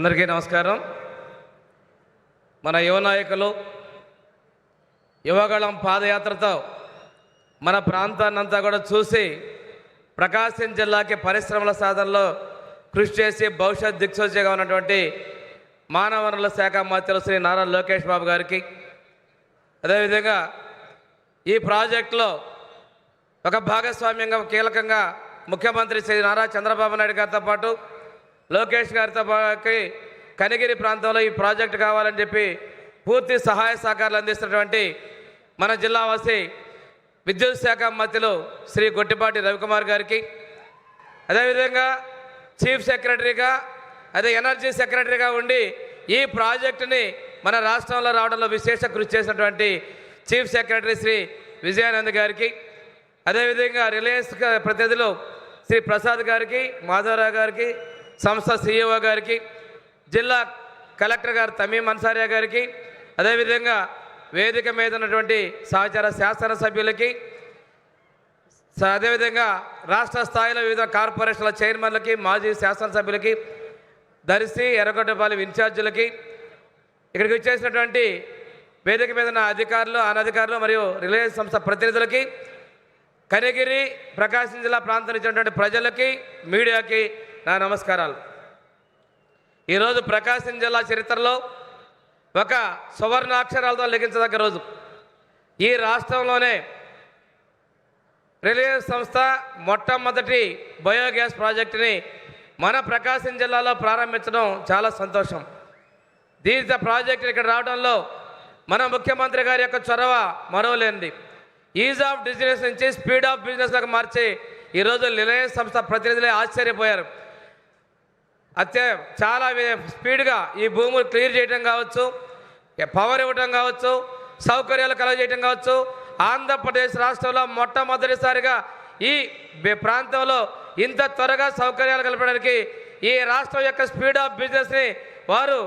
అందరికీ నమస్కారం. మన యువ నాయకులు యువగళం పాదయాత్రతో మన ప్రాంతాన్నంతా కూడా చూసి ప్రకాశం జిల్లాకి పరిశ్రమల సాధనలో కృషి చేసి భవిష్యత్ దిక్సూచిగా ఉన్నటువంటి మానవ వనరుల శాఖ మంత్రులు శ్రీ నారా లోకేష్ బాబు గారికి. అదేవిధంగా ఈ ప్రాజెక్టులో ఒక భాగస్వామ్యంగా కీలకంగా ముఖ్యమంత్రి శ్రీ నారా చంద్రబాబు నాయుడు గారితో పాటు లోకేష్ గారితో పాటు కనిగిరి ప్రాంతంలో ఈ ప్రాజెక్టు కావాలని చెప్పి పూర్తి సహాయ సహకారాలు అందిస్తున్నటువంటి మన జిల్లావాసి విద్యుత్ శాఖ మంత్రులు శ్రీ గొట్టిపాటి రవికుమార్ గారికి అదేవిధంగా చీఫ్ సెక్రటరీగా అదే ఎనర్జీ సెక్రటరీగా ఉండి ఈ ప్రాజెక్టుని మన రాష్ట్రంలో రావడంలో విశేష కృషి చేసినటువంటి చీఫ్ సెక్రటరీ శ్రీ విజయానంద్ గారికి అదేవిధంగా రిలయన్స్ ప్రతినిధులు శ్రీ ప్రసాద్ గారికి మాధవరావు గారికి సంస్థ సిఇఓ గారికి జిల్లా కలెక్టర్ గారు తమీం అన్సారియా గారికి అదేవిధంగా వేదిక మీద ఉన్నటువంటి సహచార శాసన సభ్యులకి అదేవిధంగా రాష్ట్ర స్థాయిలో వివిధ కార్పొరేషన్ల చైర్మన్లకి మాజీ శాసనసభ్యులకి దర్శి ఎర్రగొట్టపాలెం ఇన్ఛార్జీలకి ఇక్కడికి వచ్చేసినటువంటి వేదిక మీద ఉన్న అధికారులు అనధికారులు మరియు రిలయన్స్ సంస్థ ప్రతినిధులకి కనిగిరి ప్రకాశం జిల్లా ప్రాంతం ఇచ్చినటువంటి ప్రజలకి మీడియాకి నా నమస్కారాలు. ఈరోజు ప్రకాశం జిల్లా చరిత్రలో ఒక సువర్ణాక్షరాలతో లిఖించదగ్గ రోజు. ఈ రాష్ట్రంలోనే రిలయన్స్ సంస్థ మొట్టమొదటి బయోగ్యాస్ ప్రాజెక్టుని మన ప్రకాశం జిల్లాలో ప్రారంభించడం చాలా సంతోషం. దీనితో ప్రాజెక్టు ఇక్కడ రావడంలో మన ముఖ్యమంత్రి గారి యొక్క చొరవ మరవలేనిది ఈజ్ ఆఫ్ బిజినెస్ నుంచి స్పీడ్ ఆఫ్ బిజినెస్లకు మార్చి ఈరోజు రిలయన్స్ సంస్థ ప్రతినిధులే ఆశ్చర్యపోయారు. అత్య చాలా స్పీడ్గా ఈ భూములు క్లియర్ చేయడం కావచ్చు పవర్ ఇవ్వడం కావచ్చు సౌకర్యాలు కలగజేయడం కావచ్చు. ఆంధ్రప్రదేశ్ రాష్ట్రంలో మొట్టమొదటిసారిగా ఈ ప్రాంతంలో ఇంత త్వరగా సౌకర్యాలు కలపడానికి ఈ రాష్ట్రం యొక్క స్పీడ్ ఆఫ్ బిజినెస్ని వారు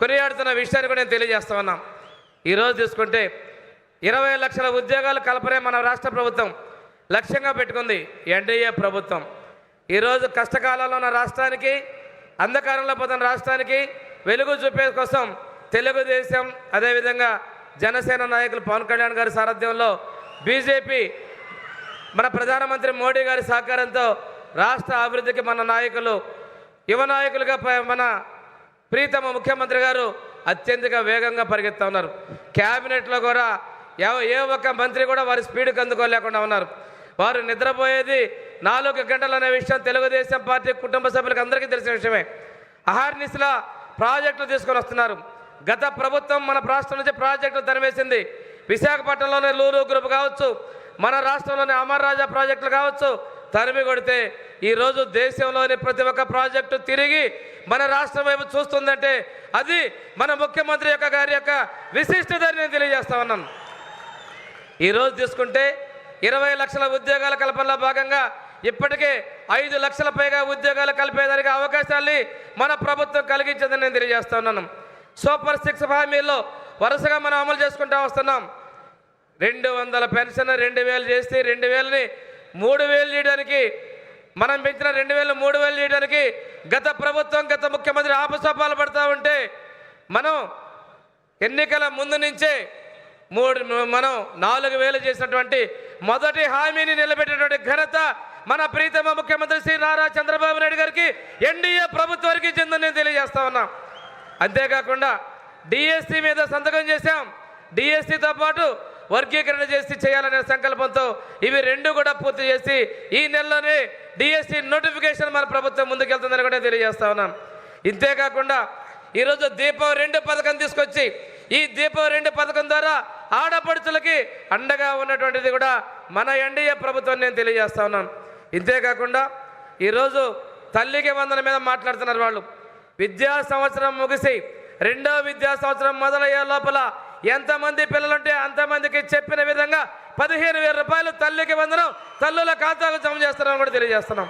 కొనియాడుతున్న విషయాన్ని కూడా నేను తెలియజేస్తా ఉన్నాం. ఈరోజు చూసుకుంటే ఇరవై లక్షల ఉద్యోగాలు కలపరే మన రాష్ట్ర ప్రభుత్వం. లక్ష్యంగా పెట్టుకుంది ఎన్డీఏ ప్రభుత్వం. ఈరోజు కష్టకాలంలో ఉన్న రాష్ట్రానికి అంధకారంలో పోతున్న రాష్ట్రానికి వెలుగు చూపే కోసం తెలుగుదేశం అదేవిధంగా జనసేన నాయకులు పవన్ కళ్యాణ్ గారి సారథ్యంలో బీజేపీ మన ప్రధానమంత్రి మోడీ గారి సహకారంతో రాష్ట్ర అభివృద్ధికి మన నాయకులు యువ నాయకులుగా మన ప్రీతమ ముఖ్యమంత్రి గారు అత్యంత వేగంగా పరిగెత్తా ఉన్నారు. క్యాబినెట్లో కూడా ఏ ఒక్క మంత్రి కూడా వారి స్పీడ్కి అందుకోలేకుండా ఉన్నారు. వారు నిద్రపోయేది నాలుగు గంటలు అనే విషయం తెలుగుదేశం పార్టీ కుటుంబ సభ్యులకు అందరికీ తెలిసిన విషయమే. అహార్నిస్లా ప్రాజెక్టులు తీసుకొని వస్తున్నారు. గత ప్రభుత్వం మన రాష్ట్రం నుంచి ప్రాజెక్టులు తరివేసింది విశాఖపట్నంలోని లూరు గ్రూప్ కావచ్చు మన రాష్ట్రంలోని అమర్ రాజా ప్రాజెక్టులు కావచ్చు తరిమి కొడితే ఈరోజు దేశంలోని ప్రతి ఒక్క ప్రాజెక్టు తిరిగి మన రాష్ట్రం వైపు చూస్తుందంటే అది మన ముఖ్యమంత్రి యొక్క గారి యొక్క విశిష్టతని నేను తెలియజేస్తా ఉన్నాను. ఈరోజు తీసుకుంటే ఇరవై లక్షల ఉద్యోగాల కల్పనలో భాగంగా ఇప్పటికే ఐదు లక్షల పైగా ఉద్యోగాలు కలిపేదానికి అవకాశాన్ని మన ప్రభుత్వం కలిగించిందని నేను తెలియజేస్తున్నాను సూపర్ సిక్స్ హామీల్లో వరుసగా మనం అమలు చేసుకుంటూ వస్తున్నాం. రెండు వందల పెన్షన్ రెండు వేలు చేస్తే రెండు వేలని మూడు వేలు చేయడానికి మనం పెంచిన రెండు వేలు మూడు వేలు చేయడానికి గత ప్రభుత్వం గత ముఖ్యమంత్రి ఆపసోపాలు పడుతూ ఉంటే మనం ఎన్నికల ముందు నుంచే మూడు మనం నాలుగు వేలు చేసినటువంటి మొదటి హామీని నిలబెట్టినటువంటి ఘనత మన ప్రీతమ ముఖ్యమంత్రి శ్రీ నారా చంద్రబాబు నాయుడు గారికి ఎన్డీఏ ప్రభుత్వానికి చెందని నేను తెలియజేస్తా ఉన్నాం. అంతేకాకుండా డిఎస్సి మీద సంతకం చేశాం. డిఎస్సితో పాటు వర్గీకరణ చేసి చేయాలనే సంకల్పంతో ఇవి రెండు కూడా పూర్తి చేసి ఈ నెలలోనే డిఎస్సి నోటిఫికేషన్ మన ప్రభుత్వం ముందుకెళ్తుందని కూడా తెలియజేస్తా ఉన్నాం. ఇంతేకాకుండా ఈరోజు దీపం రెండు పథకం తీసుకొచ్చి ఈ దీపం రెండు పథకం ద్వారా ఆడపడుచులకి అండగా ఉన్నటువంటిది కూడా మన ఎన్డీఏ ప్రభుత్వం నేను తెలియజేస్తా ఉన్నాను ఇంతేకాకుండా ఈరోజు తల్లికి వందల మీద మాట్లాడుతున్నారు వాళ్ళు. విద్యా సంవత్సరం ముగిసి రెండో విద్యా సంవత్సరం మొదలయ్యే లోపల ఎంతమంది పిల్లలుంటే అంతమందికి చెప్పిన విధంగా పదిహేను వేల రూపాయలు తల్లికి వందనం తల్లుల ఖాతాకు జమ చేస్తున్నామని కూడా తెలియజేస్తున్నాం.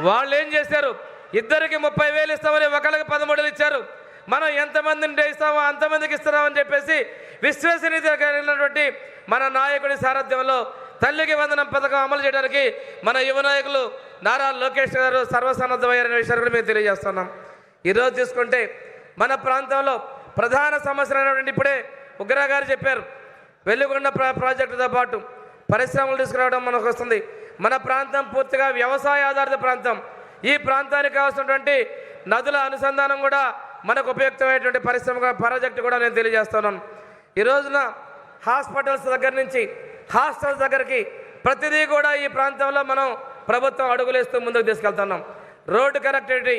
వాళ్ళు ఏం చేశారు? ఇద్దరికి ముప్పై వేలు ఇస్తామని ఒకళ్ళకి పదమూడులు ఇచ్చారు. మనం ఎంతమంది ఉంటే ఇస్తామో అంతమందికి ఇస్తున్నామని చెప్పేసి విశ్వసనీయత కలిగినటువంటి మన నాయకుడి సారథ్యంలో తల్లికి వందనం పథకం అమలు చేయడానికి మన యువ నాయకులు నారా లోకేష్ గారు సర్వసన్నద్ధమయ్యారనే విషయాన్ని కూడా మేము తెలియజేస్తున్నాం. ఈరోజు తీసుకుంటే మన ప్రాంతంలో ప్రధాన సమస్యలు అనేటువంటి ఇప్పుడే ఉగ్ర గారు చెప్పారు. వెల్లుగొండ ప్రాజెక్టుతో పాటు పరిశ్రమలు తీసుకురావడం మనకు వస్తుంది. మన ప్రాంతం పూర్తిగా వ్యవసాయ ఆధారిత ప్రాంతం. ఈ ప్రాంతానికి కావాల్సినటువంటి నదుల అనుసంధానం కూడా మనకు ఉపయుక్తమైనటువంటి పరిశ్రమ ప్రాజెక్టు కూడా నేను తెలియజేస్తున్నాను. ఈ రోజున హాస్పిటల్స్ దగ్గర నుంచి హాస్టల్స్ దగ్గరికి ప్రతిదీ కూడా ఈ ప్రాంతంలో మనం ప్రభుత్వం అడుగులేస్తూ ముందుకు తీసుకెళ్తున్నాం. రోడ్డు కనెక్టివిటీ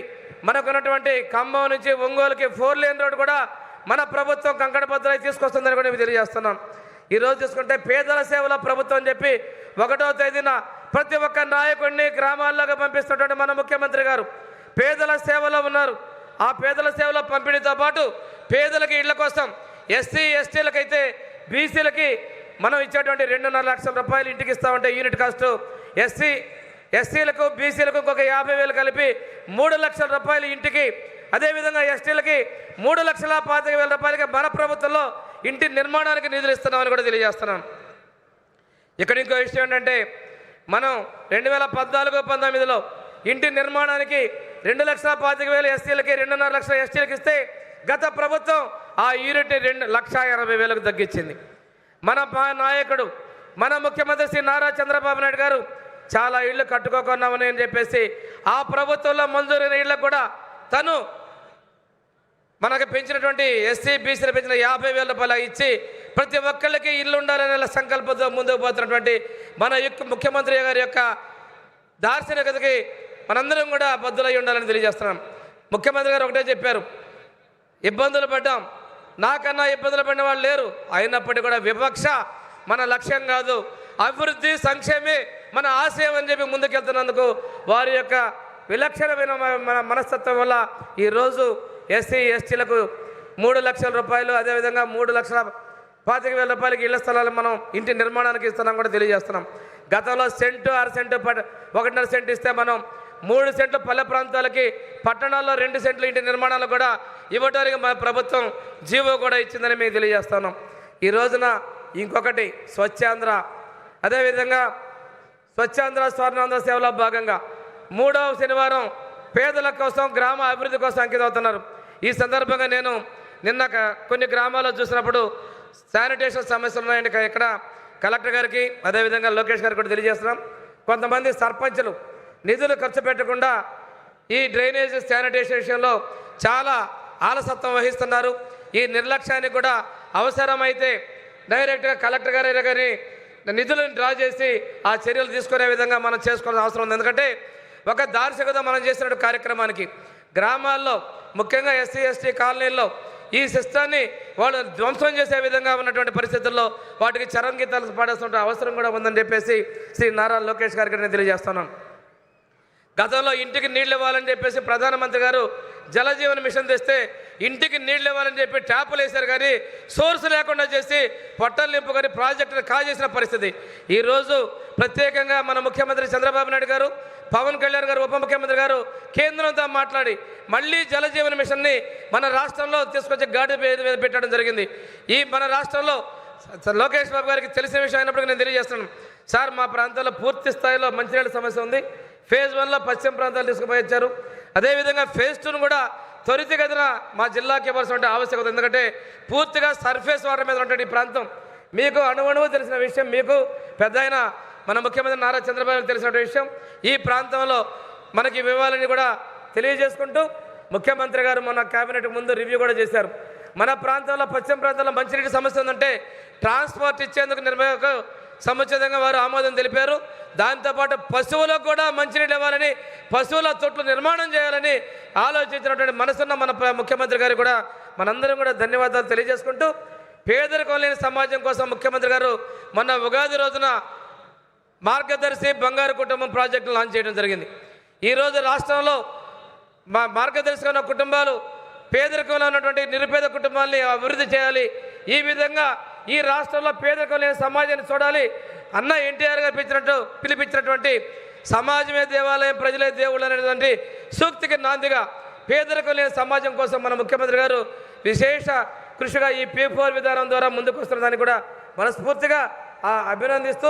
మనకున్నటువంటి ఖమ్మం నుంచి ఒంగోలుకి ఫోర్ లేన్ రోడ్ కూడా మన ప్రభుత్వం కంకణబద్దులై తీసుకొస్తుందని కూడా మేము తెలియజేస్తున్నాం. ఈరోజు చూసుకుంటే పేదల సేవల ప్రభుత్వం అని చెప్పి ఒకటో తేదీన ప్రతి ఒక్క నాయకుడిని గ్రామాల్లోకి పంపిస్తున్నటువంటి మన ముఖ్యమంత్రి గారు పేదల సేవలో ఉన్నారు. ఆ పేదల సేవలో పంపిణీతో పాటు పేదలకి ఇళ్ళ కోసం ఎస్సీ ఎస్టీలకైతే బీసీలకి మనం ఇచ్చేటువంటి రెండున్నర లక్షల రూపాయలు ఇంటికి ఇస్తామంటే యూనిట్ కాస్ట్ ఎస్సీ ఎస్సీలకు బీసీలకు ఇంకొక యాభై వేలు కలిపి మూడు లక్షల రూపాయలు ఇంటికి. అదేవిధంగా ఎస్టీలకి మూడు లక్షల పాతిక వేల రూపాయలకి మన ప్రభుత్వంలో ఇంటి నిర్మాణానికి నిధులు ఇస్తున్నామని కూడా తెలియజేస్తున్నాం. ఇక్కడ ఇంకో విషయం ఏంటంటే మనం రెండు వేల పద్నాలుగు పంతొమ్మిదిలో ఇంటి నిర్మాణానికి రెండు లక్షల పాతిక వేలు ఎస్సీలకి రెండున్నర లక్షల ఎస్టీలకి ఇస్తే గత ప్రభుత్వం ఆ యూనిట్ని రెండు లక్ష ఎనభై వేలకు తగ్గించింది. మన నాయకుడు మన ముఖ్యమంత్రి శ్రీ నారా చంద్రబాబు నాయుడు గారు చాలా ఇళ్ళు కట్టుకోకున్నామని అని చెప్పేసి ఆ ప్రభుత్వంలో మంజూరైన ఇళ్ళకు కూడా తను మనకు పెంచినటువంటి ఎస్సీ బీసీలు పెంచిన యాభై వేల రూపాయలు ఇచ్చి ప్రతి ఒక్కళ్ళకి ఇల్లు ఉండాలనే సంకల్పంతో ముందుకు పోతున్నటువంటి మన యొక్క ముఖ్యమంత్రి గారి యొక్క దార్శనికతకి మనందరం కూడా బద్దులై ఉండాలని తెలియజేస్తున్నాం. ముఖ్యమంత్రి గారు ఒకటే చెప్పారు ఇబ్బందులు పడ్డాం నాకన్నా ఇబ్బందులు పడిన వాళ్ళు లేరు. అయినప్పటికీ కూడా వివక్ష మన లక్ష్యం కాదు. అభివృద్ధి సంక్షేమే మన ఆశయం అని చెప్పి ముందుకెళ్తున్నందుకు వారి యొక్క విలక్షణమైన మన మనస్తత్వం వల్ల ఈరోజు ఎస్సీ ఎస్టీలకు మూడు లక్షల రూపాయలు అదేవిధంగా మూడు లక్షల పాతిక వేల రూపాయలకి ఇళ్ళ స్థలాలు మనం ఇంటి నిర్మాణానికి ఇస్తున్నాం కూడా తెలియజేస్తున్నాం. గతంలో సెంటు అర సెంటు ప- ఒకటిన్నర సెంటు ఇస్తే మనం మూడు సెంట్లు పల్లె ప్రాంతాలకి పట్టణాల్లో రెండు సెంట్లు ఇంటి నిర్మాణాలు కూడా ఇవ్వడానికి మన ప్రభుత్వం జీవో కూడా ఇచ్చిందని మేము తెలియజేస్తున్నాం. ఈ రోజున ఇంకొకటి స్వచ్ఛాంధ్ర. అదేవిధంగా స్వచ్ఛాంధ్ర స్వర్ణాంధ్ర సేవలో భాగంగా మూడవ శనివారం పేదల కోసం గ్రామ అభివృద్ధి కోసం అంకితం అవుతున్నారు ఈ సందర్భంగా నేను నిన్న కొన్ని గ్రామాల్లో చూసినప్పుడు శానిటేషన్ సమస్యలు ఉన్నాయండి ఇక్కడ కలెక్టర్ గారికి అదేవిధంగా లోకేష్ గారికి కూడా తెలియజేస్తున్నాం. కొంతమంది సర్పంచులు నిధులు ఖర్చు పెట్టకుండా ఈ డ్రైనేజ్ శానిటేషన్ విషయంలో చాలా ఆలసత్వం వహిస్తున్నారు. ఈ నిర్లక్ష్యానికి కూడా అవసరమైతే డైరెక్ట్గా కలెక్టర్ గారి కానీ నిధులను డ్రా చేసి ఆ చర్యలు తీసుకునే విధంగా మనం చేసుకోవాల్సిన అవసరం ఉంది. ఎందుకంటే ఒక దార్శకత మనం చేసిన కార్యక్రమానికి గ్రామాల్లో ముఖ్యంగా ఎస్సీ ఎస్టీ కాలనీల్లో ఈ సిస్టాన్ని వాళ్ళు ధ్వంసం చేసే విధంగా ఉన్నటువంటి పరిస్థితుల్లో వాటికి చరణ్ గీతాలు పాడాల్సిన అవసరం కూడా ఉందని చెప్పేసి శ్రీ నారా లోకేష్ గారికి నేను తెలియజేస్తున్నాను. గతంలో ఇంటికి నీళ్ళు ఇవ్వాలని చెప్పేసి ప్రధానమంత్రి గారు జలజీవన్ మిషన్ తెస్తే ఇంటికి నీళ్ళు ఇవ్వాలని చెప్పి ట్యాపులు వేశారు కానీ సోర్స్ లేకుండా చేసి పొట్టలు నింపుకొని ప్రాజెక్టును కాజేసిన పరిస్థితి. ఈరోజు ప్రత్యేకంగా మన ముఖ్యమంత్రి చంద్రబాబు నాయుడు గారు పవన్ కళ్యాణ్ గారు ఉప ముఖ్యమంత్రి గారు కేంద్రంతో మాట్లాడి మళ్ళీ జలజీవన్ మిషన్ని మన రాష్ట్రంలో తీసుకొచ్చి గాడి మీద మీద పెట్టడం జరిగింది. ఈ మన రాష్ట్రంలో లోకేష్ బాబు గారికి తెలిసిన విషయం అయినప్పటికీ నేను తెలియజేస్తున్నాను. సార్ మా ప్రాంతంలో పూర్తి స్థాయిలో మంచినీళ్ళ సమస్య ఉంది. ఫేజ్ వన్లో పశ్చిమ ప్రాంతాలు తీసుకుపోయి వచ్చారు. అదేవిధంగా ఫేజ్ టూను కూడా త్వరితగతిన మా జిల్లాకి ఇవ్వాల్సిన ఆవశ్యకత ఎందుకంటే పూర్తిగా సర్ఫేస్ వాటర్ మీద ఉన్నటువంటి ఈ ప్రాంతం మీకు అణువణువు తెలిసిన విషయం మీకు పెద్ద మన ముఖ్యమంత్రి నారా చంద్రబాబు తెలిసిన విషయం. ఈ ప్రాంతంలో మనకి వివరాలని ఇవ్వాలని కూడా తెలియజేసుకుంటూ ముఖ్యమంత్రి గారు మన కేబినెట్ ముందు రివ్యూ కూడా చేశారు. మన ప్రాంతంలో పశ్చిమ ప్రాంతంలో మంచినీటి సమస్య ఉందంటే ట్రాన్స్పోర్ట్ ఇచ్చేందుకు నిర్ణయకు సముచితంగా వారు ఆమోదం తెలిపారు. దాంతోపాటు పశువులకు కూడా మంచినీళ్ళు ఇవ్వాలని పశువుల తొట్లు నిర్మాణం చేయాలని ఆలోచించినటువంటి మనసున్న మన ముఖ్యమంత్రి గారు కూడా మనందరం కూడా ధన్యవాదాలు తెలియజేసుకుంటూ పేదరికం లేని సమాజం కోసం ముఖ్యమంత్రి గారు మొన్న ఉగాది రోజున మార్గదర్శి బంగారు కుటుంబం ప్రాజెక్టును లాంచ్ చేయడం జరిగింది. ఈరోజు రాష్ట్రంలో మా మార్గదర్శిగా ఉన్న కుటుంబాలు పేదరికంలో ఉన్నటువంటి నిరుపేద కుటుంబాలని అభివృద్ధి చేయాలి. ఈ విధంగా ఈ రాష్ట్రంలో పేదరికం లేని సమాజాన్ని చూడాలి. అన్న ఎన్టీఆర్ గారు పిలిచినట్టు పిలిపించినటువంటి సమాజమే దేవాలయం ప్రజలే దేవుళ్ళు అనేటువంటి సూక్తికి నాందిగా పేదరికం లేని సమాజం కోసం మన ముఖ్యమంత్రి గారు విశేష కృషిగా ఈ పే ఫోర్ విధానం ద్వారా ముందుకు వస్తున్న దాన్ని కూడా మనస్ఫూర్తిగా ఆ అభినందిస్తూ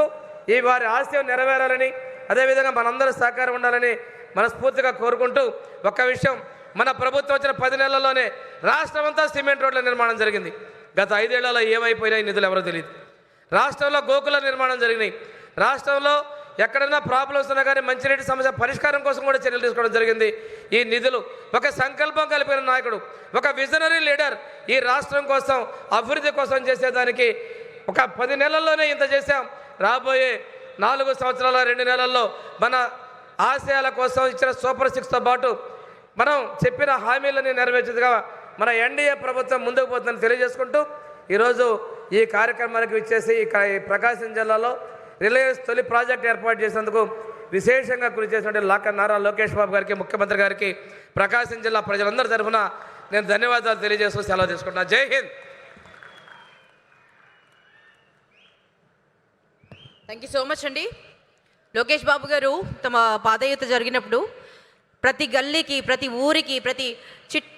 ఈ వారి ఆశయం నెరవేరాలని అదేవిధంగా మనందరూ సహకారం ఉండాలని మనస్ఫూర్తిగా కోరుకుంటూ ఒక్క విషయం. మన ప్రభుత్వం వచ్చిన పది నెలల్లోనే రాష్ట్రం అంతా సిమెంట్ రోడ్ల నిర్మాణం జరిగింది. గత ఐదేళ్ళలో ఏమైపోయినాయి నిధులు ఎవరో తెలియదు రాష్ట్రంలో గోకుల నిర్మాణం జరిగినాయి. రాష్ట్రంలో ఎక్కడైనా ప్రాబ్లమ్స్ ఉన్నా కానీ మంచినీటి సమస్య పరిష్కారం కోసం కూడా చర్యలు తీసుకోవడం జరిగింది. ఈ నిధులు ఒక సంకల్పం కలిపిన నాయకుడు ఒక విజనరీ లీడర్ ఈ రాష్ట్రం కోసం అభివృద్ధి కోసం చేసేదానికి ఒక పది నెలల్లోనే ఇంత చేశాం. రాబోయే నాలుగు సంవత్సరాల రెండు నెలల్లో మన ఆశయాల కోసం ఇచ్చిన సూపర్ సిక్స్తో పాటు మనం చెప్పిన హామీలని నెరవేర్చదుగా మన ఎన్డీఏ ప్రభుత్వం ముందుకు పోతుందని తెలియజేసుకుంటూ ఈరోజు ఈ కార్యక్రమానికి విచ్చేసి ప్రకాశం జిల్లాలో రిలయన్స్ తొలి ప్రాజెక్ట్ ఏర్పాటు చేసేందుకు విశేషంగా కృషి చేసినటువంటి లాక నారా లోకేష్ బాబు గారికి ముఖ్యమంత్రి గారికి ప్రకాశం జిల్లా ప్రజలందరి తరఫున నేను ధన్యవాదాలు తెలియజేస్తూ సెలవు తీసుకుంటున్నా. Jai Hind! Thank you so much అండి లోకేష్ బాబు గారు తమ పాదయాత్ర జరిగినప్పుడు ప్రతి గల్లీకి ప్రతి ఊరికి ప్రతి చిట్ట